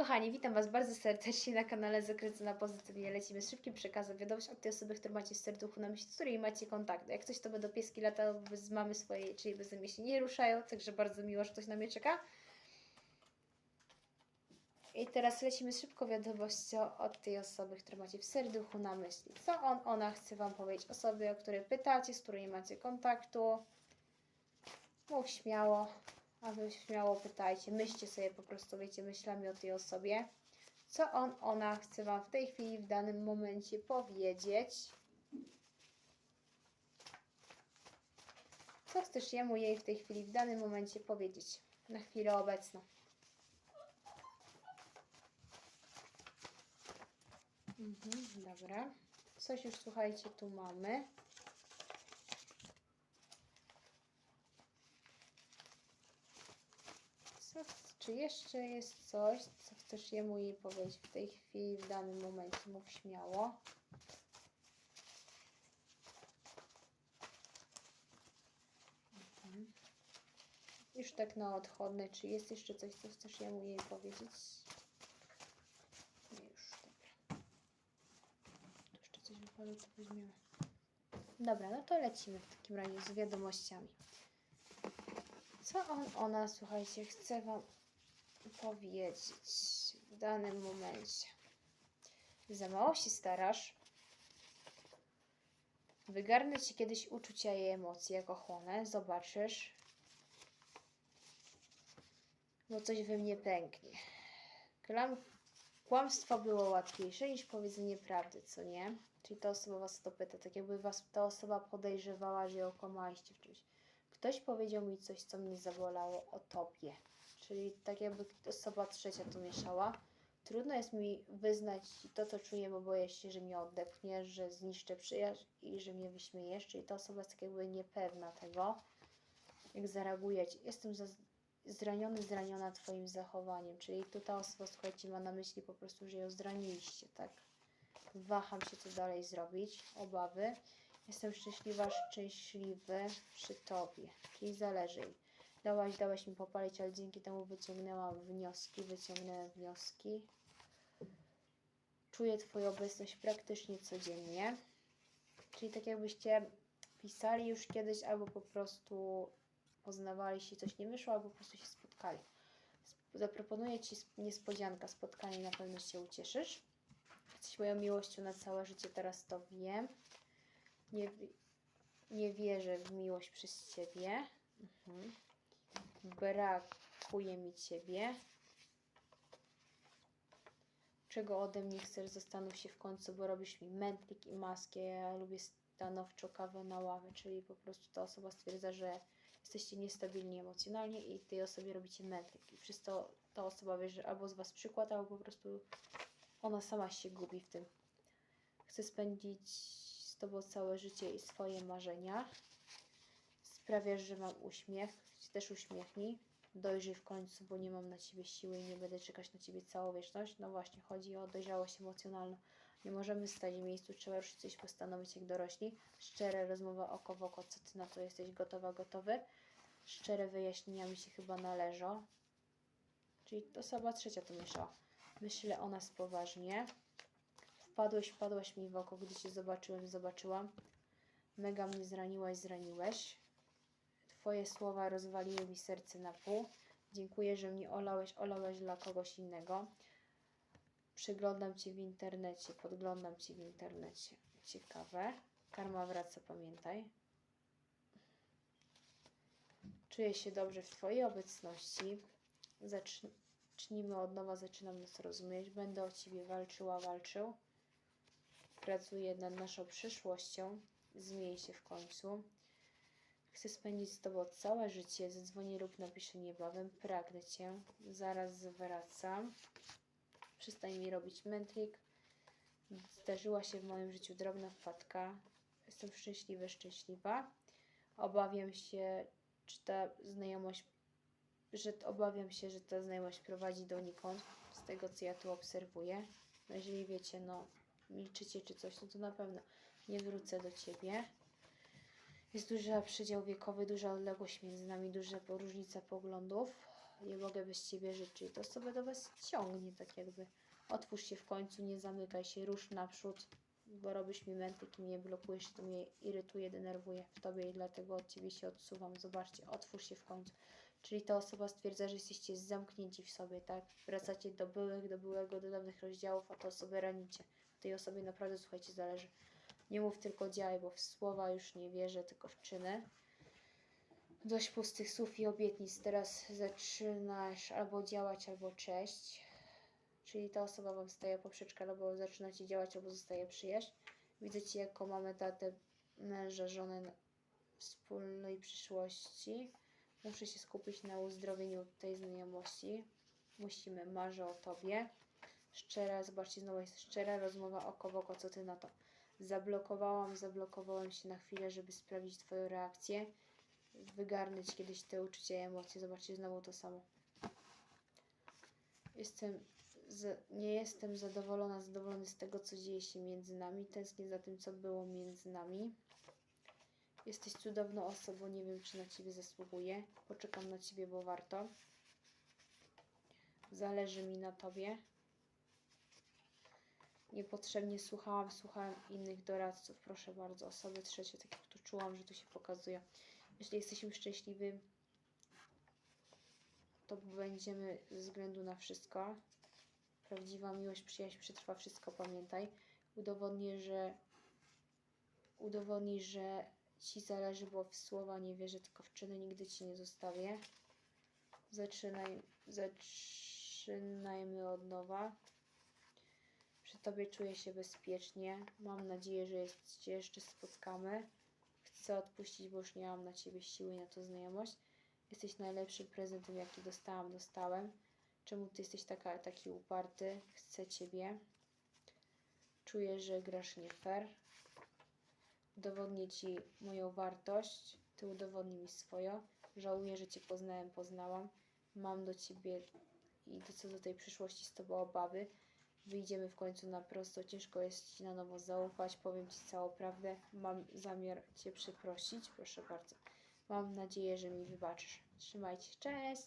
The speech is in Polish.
kochani, witam Was bardzo serdecznie na kanale Zakręcona Pozytywnie. Lecimy z szybkim przekazem. Wiadomość od tej osoby, którą macie w serduchu na myśli, z której macie kontakt. Jak coś to będą pieski latały z mamy swojej, czyli bez mnie się nie ruszają, także bardzo miło, że ktoś na mnie czeka. I teraz lecimy z szybką wiadomością od tej osoby, którą macie w serduchu na myśli. Co on, ona chce Wam powiedzieć? Osoby, o której pytacie, z której macie kontaktu. Mów śmiało, a wy śmiało pytajcie. Myślcie sobie po prostu, wiecie, myślami o tej osobie. Co on, ona chce Wam w tej chwili, w danym momencie powiedzieć. Co chcesz jemu, jej w tej chwili, w danym momencie powiedzieć? Na chwilę obecną. Mhm, dobra. Coś już słuchajcie, tu mamy. Co, czy jeszcze jest coś, co chcesz jemu jej powiedzieć w tej chwili, w danym momencie? Mów śmiało. Mhm. Już tak na odchodne, czy jest jeszcze coś, co chcesz jemu jej powiedzieć? Nie, już, dobra. Tu jeszcze coś wypadło, to weźmiemy. Dobra, no to lecimy w takim razie z wiadomościami. Co on, ona, słuchajcie, chce Wam powiedzieć w danym momencie? Za mało się starasz. Wygarnę Ci kiedyś uczucia i emocje, jak ochłonę. Zobaczysz. Bo coś we mnie pęknie. Klam, kłamstwo było łatwiejsze niż powiedzenie prawdy, co nie? Czyli ta osoba Was to pyta, tak jakby Was ta osoba podejrzewała, że ją okłamaliście w czymś. Ktoś powiedział mi coś, co mnie zabolało o tobie. Czyli tak jakby osoba trzecia tu mieszała. Trudno jest mi wyznać to, co czuję, bo boję się, że mnie odepchniesz, że zniszczę przyjaźń i że mnie wyśmiejesz. Czyli ta osoba jest tak jakby niepewna tego, jak zareaguje. Jestem za- zraniony, zraniona twoim zachowaniem. Czyli tu ta osoba, słuchajcie, ma na myśli po prostu, że ją zraniliście, tak? Waham się, co dalej zrobić. Obawy. Jestem szczęśliwa, szczęśliwy przy Tobie, czyli zależy. Dałaś, dałaś mi popalić, ale dzięki temu wyciągnęłam wnioski, wyciągnęłam wnioski. Czuję Twoją obecność praktycznie codziennie. Czyli tak jakbyście pisali już kiedyś, albo po prostu poznawali się, coś nie wyszło, albo po prostu się spotkali. Sp- Zaproponuję Ci sp- niespodzianka, spotkanie, na pewno się ucieszysz. Jesteś moją miłością na całe życie, teraz to wiem nie, nie wierzę w miłość przez Ciebie. Mhm. Brakuje mi Ciebie. Czego ode mnie chcesz? Zastanów się w końcu, bo robisz mi mętlik i maskę. Ja lubię stanowczo kawę na ławę, czyli po prostu ta osoba stwierdza, że jesteście niestabilni emocjonalnie i tej osobie robicie mętlik. I przez to ta osoba bierze albo z Was przykład, albo po prostu ona sama się gubi w tym. Chcę spędzić Tobą całe życie i swoje marzenia. Sprawiasz, że mam uśmiech. Też uśmiechnij. Dojrzyj w końcu, bo nie mam na Ciebie siły i nie będę czekać na Ciebie całą wieczność. No właśnie, chodzi o dojrzałość emocjonalną. Nie możemy stać w miejscu, trzeba już coś postanowić jak dorośli. Szczere rozmowa oko w oko, co Ty na to jesteś gotowa, gotowy. Szczere wyjaśnienia mi się chyba należą. Czyli osoba trzecia tu mieszała. Myślę o nas poważnie. Wpadłeś, wpadłaś mi w oko, gdy Cię zobaczyłem, zobaczyłam. Mega mnie zraniłaś, zraniłeś. Twoje słowa rozwaliły mi serce na pół. Dziękuję, że mnie olałeś, olałeś dla kogoś innego. Przyglądam Cię w internecie, podglądam Cię w internecie. Ciekawe. Karma wraca, pamiętaj. Czuję się dobrze w Twojej obecności. Zacznijmy od nowa, zaczynam nas rozumieć. Będę o Ciebie walczyła, walczył. Pracuję nad naszą przyszłością. Zmień się w końcu. Chcę spędzić z Tobą całe życie. Zadzwonię lub napiszę niebawem. Pragnę Cię. Zaraz wracam. Przestań mi robić mętlik. Zdarzyła się w moim życiu drobna wpadka. Jestem szczęśliwy, szczęśliwa. Obawiam się, czy ta znajomość, że obawiam się, że ta znajomość prowadzi donikąd, z tego co ja tu obserwuję. No jeżeli wiecie, no milczycie czy coś, no to na pewno nie wrócę do Ciebie. Jest duży przedział wiekowy, duża odległość między nami, duża różnica poglądów. nie mogę bez ciebie żyć, czyli to osoba do was ciągnie tak jakby. Otwórz się w końcu, nie zamykaj się, rusz naprzód, bo robisz mi mętlik i mnie blokujesz, to mnie irytuje, denerwuje w tobie i dlatego od ciebie się odsuwam. Zobaczcie, otwórz się w końcu. Czyli ta osoba stwierdza, że jesteście zamknięci w sobie, tak? Wracacie do byłych, do byłego, do dawnych rozdziałów, a to osobę ranicie. Tej osobie naprawdę, słuchajcie, zależy. Nie mów tylko działaj, bo w słowa już nie wierzę, tylko w czyny. Dość pustych słów i obietnic. Teraz zaczynasz albo działać, albo cześć. Czyli ta osoba wam staje poprzeczka, albo zaczynacie działać, albo zostaje przyjaźń. Widzę cię jako mamę, tatę, męża, żonę na wspólnej przyszłości. Muszę się skupić na uzdrowieniu tej znajomości. Musimy, marzę o tobie. Szczera, zobaczcie, znowu jest szczera rozmowa oko w oko, co ty na to? Zablokowałam, zablokowałem się na chwilę, żeby sprawdzić twoją reakcję. Wygarnąć kiedyś te uczucia i emocje. Zobaczcie, znowu to samo. Jestem, z, nie jestem zadowolona, zadowolony z tego, co dzieje się między nami. Tęsknię za tym, co było między nami. Jesteś cudowną osobą, nie wiem, czy na ciebie zasługuję. Poczekam na ciebie, bo warto. Zależy mi na tobie. Niepotrzebnie słuchałam, słuchałem innych doradców. Proszę bardzo, osoby trzecie, tak jak tu czułam, że tu się pokazuje. Jeśli jesteśmy szczęśliwi, to będziemy ze względu na wszystko. Prawdziwa miłość, przyjaźń przetrwa wszystko, pamiętaj. Udowodnię, że udowodnij, że ci zależy, bo w słowa nie wierzę, tylko w czyny nigdy ci nie zostawię. Zaczynaj, zaczynajmy od nowa. Tobie czuję się bezpiecznie. Mam nadzieję, że jest, się jeszcze spotkamy. Chcę odpuścić, bo już nie mam na ciebie siły i na to znajomość. Jesteś najlepszym prezentem, jaki dostałam, dostałem. Czemu ty jesteś taka, taki uparty? Chcę ciebie. Czuję, że grasz nie fair. Udowodnię ci moją wartość. Ty udowodnij mi swoją. Żałuję, że cię poznałem, poznałam. Mam do ciebie i do co do tej przyszłości z tobą obawy. Wyjdziemy w końcu na prosto. Ciężko jest ci na nowo zaufać. Powiem ci całą prawdę. Mam zamiar cię przeprosić. Proszę bardzo. Mam nadzieję, że mi wybaczysz. Trzymajcie. Cześć!